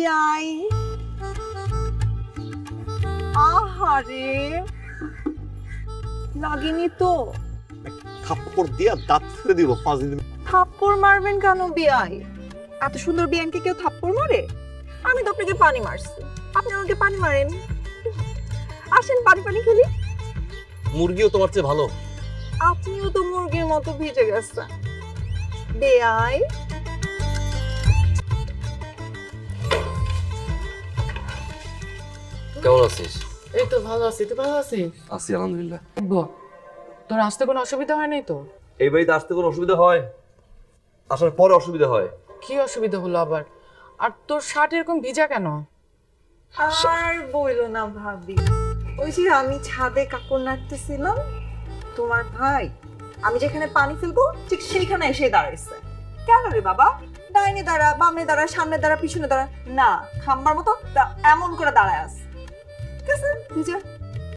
বিয়াই আহারে। লাগেনি তো। থাপ্পড় দিয়া দাঁত ফেলে দিব পাঁচ দিন থাপ্পড় মারবেন কেন বিয়াই এত সুন্দর বিয়ানকে কেউ থাপ্পড় মারে? আমি তো আপনাকে পানি মারছি। আপনি আমাকে পানি মারেন। আসেন পানি পানি খেলি। মুরগিও তোমার চেয়ে ভালো। আপনিও তো মুরগির মতো ভিজে গেছেন। বেয়াই কেমন আছিস? এই তো ভালো আছি তুই ভালো আছিস? আছি আলহামদুলিল্লাহ। তোর আসতে কোনো অসুবিধা হয় নাই তো? এই বাড়িতে আসতে কোনো অসুবিধা হয়? আসার পরে অসুবিধা হয়। কি অসুবিধা হলো আবার? আর তোর শার্ট এরকম ভিজা কেন? আর বইলো না ভাবি। ওই যে আমি ছাদে কাপড় নাড়তেছিলাম তোমার ভাই আমি যেখানে পানি ফেলব ঠিক সেইখানে এসে দাঁড়াইছে। কেন রে বাবা? ডাইনে দাঁড়া বামে দাঁড়া সামনে দাঁড়া পিছনে দাঁড়া। না খাম্বার মতো এমন করে দাঁড়ায় আছে। ঠিক আছে ভিজা